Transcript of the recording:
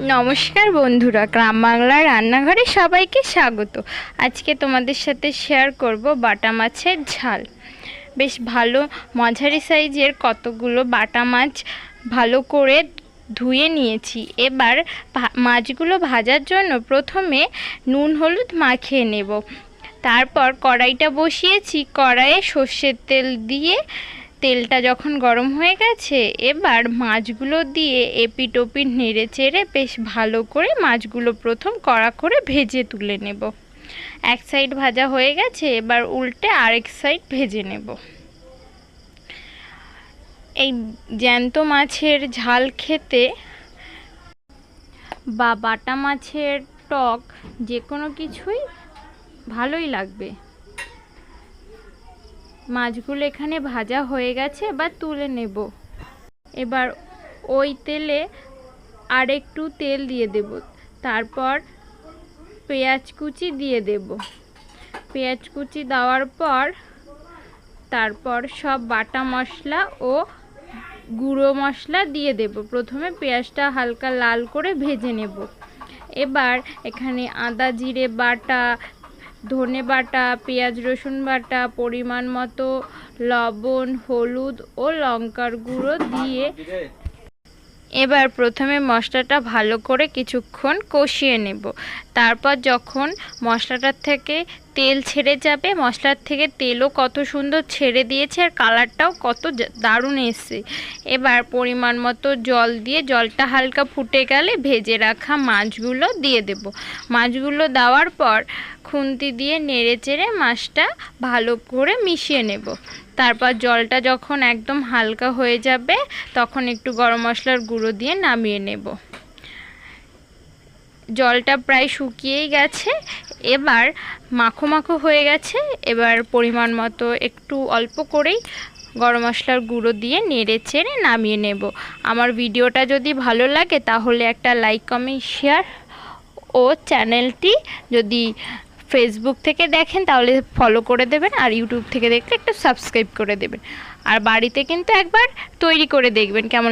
নমস্কার বন্ধুরা, গ্রাম বাংলার রান্নাঘরে সবাইকে স্বাগত। আজকে তোমাদের সাথে শেয়ার করব বাটা মাছের ঝাল। বেশ ভালো, মাঝারি সাইজের কতগুলো বাটা মাছ ভালো করে ধুয়ে নিয়েছি। এবার মাছগুলো ভাজার জন্য প্রথমে নুন, হলুদ মাখিয়ে নেব। তারপর কড়াইটা বসিয়েছি, কড়াইয়ে সর্ষের তেল দিয়ে তেলটা যখন গরম হয়ে গেছে, এবার মাছগুলো দিয়ে এপিট ওপিট নেড়ে চেড়ে বেশ ভালো করে মাছগুলো প্রথম কড়া করে ভেজে তুলে নেব। এক সাইড ভাজা হয়ে গেছে, এবার উল্টে আরেক সাইড ভেজে নেব। এই জ্যান্ত মাছের ঝাল খেতে বা বাটা মাছের টক যে কোনো কিছুই ভালোই লাগবে। মাছগুলো এখানে ভাজা হয়ে গেছে, এবার তুলে নেব। এবার ওই তেলে আর একটু তেল দিয়ে দেব। তারপর পেঁয়াজ কুচি দিয়ে দেব। পেঁয়াজ কুচি দেওয়ার পর তারপর সব বাটা মশলা ও গুঁড়ো মশলা দিয়ে দেব। প্রথমে পেঁয়াজটা হালকা লাল করে ভেজে নেব। এবার এখানে আদা, জিরে, বাটা ধনে বাটা, পেঁয়াজ, রসুন বাটা, পরিমাণ মতো লবণ, হলুদ ও লঙ্কার গুঁড়ো দিয়ে এবার প্রথমে মশলাটা ভালো করে কিছুক্ষণ কষিয়ে নেব। তারপর যখন মশলাটার থেকে তেল ছেড়ে যাবে, মশলার থেকে তেলও কত সুন্দর ছেড়ে দিয়েছে আর কালারটাও কত দারুণ এসছে। এবার পরিমাণ মতো জল দিয়ে জলটা হালকা ফুটে গেলে ভেজে রাখা মাছগুলো দিয়ে দেব। মাছগুলো দেওয়ার পর খুন্তি দিয়ে নেড়ে চেড়ে মাছটা ভালো করে মিশিয়ে নেব। তারপর জলটা যখন একদম হালকা হয়ে যাবে, তখন একটু গরম মশলার গুঁড়ো দিয়ে নামিয়ে নেব। জলটা প্রায় শুকিয়েই গেছে এবার মাখো মাখো হয়ে গেছে। এবার পরিমাণ মতো একটু অল্প করেই গরম মশলার গুঁড়ো দিয়ে নেড়ে চেড়ে নামিয়ে নেব। আমার ভিডিওটা যদি ভালো লাগে তাহলে একটা লাইক, কমেন্ট, শেয়ার ও চ্যানেলটি যদি ফেসবুক থেকে দেখেন তাহলে ফলো করে দেবেন আর ইউটিউব থেকে দেখলে একটু সাবস্ক্রাইব করে দেবেন। আর বাড়িতে কিন্তু একবার তৈরি করে দেখবেন কেমন